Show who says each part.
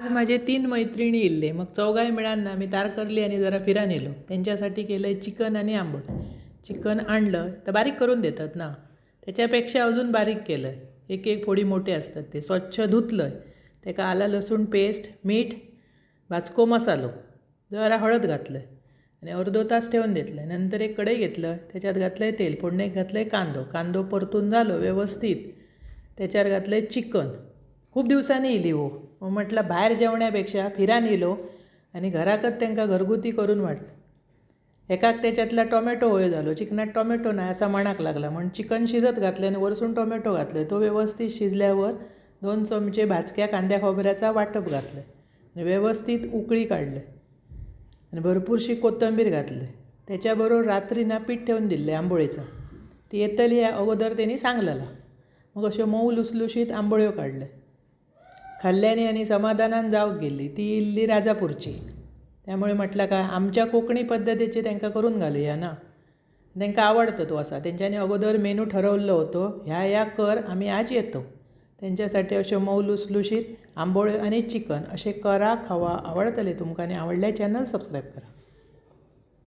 Speaker 1: आज माझे तीन मैत्रिणी इल्ले. मग चौघाय मिळांना मी तारकर्ली आणि जरा फिरान नेलो. त्यांच्यासाठी केलं आहे चिकन आणि आंबट. चिकन आणलं तर बारीक करून देतात ना. त्याच्यापेक्षा अजून बारीक केलं आहे एक एक फोडी मोठे असतात ते. स्वच्छ धुतलं आहे त्याका आला लसूण पेस्ट मीठ भाजको मसालो. जरा हळद घातलं आहे आणि अर्धो तास ठेवून घेतलं आहे नंतर एक कढई घेतलं. त्याच्यात घातलं आहे तेल. फोडणीत घातलं आहे कांदो. कांदो परतून झालो व्यवस्थित. त्याच्यावर घातलं आहे चिकन. खूप दिवसांनी येयली हो. म्हटलं बाहेर जेवण्यापेक्षा फिरान येलो आणि घराकच त्यांना घरगुती करून वाटलं एकाक त्याच्यातला टोमॅटो होय झालो. चिकनात टोमॅटो नाही असा मणाक लागला. म्हणून चिकन शिजत घातलं आणि वरसून टोमॅटो घातले. तो व्यवस्थित शिजल्यावर दोन चमचे भाजक्या कांद्या खोबऱ्याचा वाटप घातलं. आणि व्यवस्थित उकळी काढले. आणि भरपूरशी कोथंबीर घातली. त्याच्याबरोबर रात्री ना पीठ ठेवून दिले आंबोळीचं. ती येतली या अगोदर त्यांनी सांगलेलं. मग अश्यो मऊ लुसलुशीत आंबोळ्यो काढले. खाल्ल्याने आणि समाधानान जावंक गेली ती इल्ली राजापूरची. त्यामुळे म्हटलं काय आमच्या कोकणी पद्धतीची त्यांका करून घालूया ना. त्यांका आवडतो तो असा. त्यांच्यानी अगोदर मेनू ठरवलं होतो ह्या ह्या कर आम्ही आज येतो. त्यांच्यासाठी अशो मऊ लुसलुशीत आंबोळे आणि चिकन असे करा खावा आवडतले. तुमकां आनी आवडल्या चॅनल सबस्क्राईब करा.